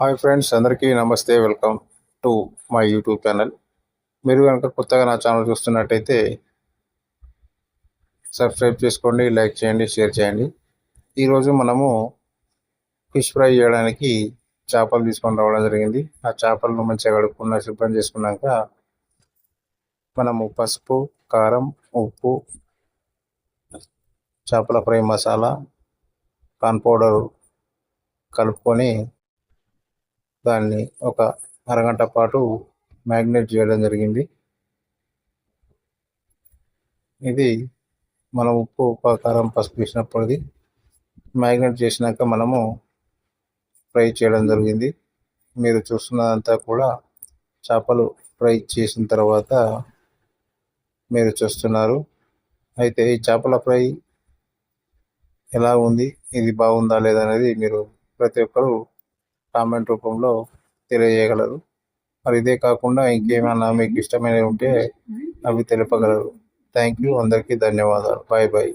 Hi friends అందరికీ నమస్తే. Welcome to my YouTube channel. మీరు కనుక కొత్తగా నా ఛానల్ చూస్తున్నట్టయితే సబ్స్క్రైబ్ చేసుకోండి లైక్ చేయండి షేర్ చేయండి. ఈరోజు మనము ఫిష్ ఫ్రై చేయడానికి చేపలు తీసుకొని రావడం జరిగింది. ఆ చేపలను మంచిగా కడుక్కున్న శుభ్రం చేసుకున్నాక మనము పసుపు కారం ఉప్పు చేపల ఫ్రై మసాలా కార్న్ పౌడర్ కలుపుకొని దాన్ని ఒక అరగంట పాటు మ్యాగ్నేట్ చేయడం జరిగింది. ఇది మనం ఉప్పు ఉప్పు కారం పసుపు వేసినప్పటిది. మ్యాగ్నేట్ చేసినాక మనము ఫ్రై చేయడం జరిగింది. మీరు చూస్తున్నదంతా కూడా చేపలు ఫ్రై చేసిన తర్వాత మీరు చూస్తున్నారు. అయితే ఈ చేపల ఫ్రై ఎలా ఉంది? ఇది బాగుందా లేదా అనేది మీరు ప్రతి ఒక్కరు కామెంట్ రూపంలో తెలియజేయగలరు. మరి ఇదే కాకుండా ఇంకేమైనా మీకు ఇష్టమైనవి ఉంటే అవి తెలుపగలరు. థ్యాంక్ యూ అందరికీ ధన్యవాదాలు. Bye bye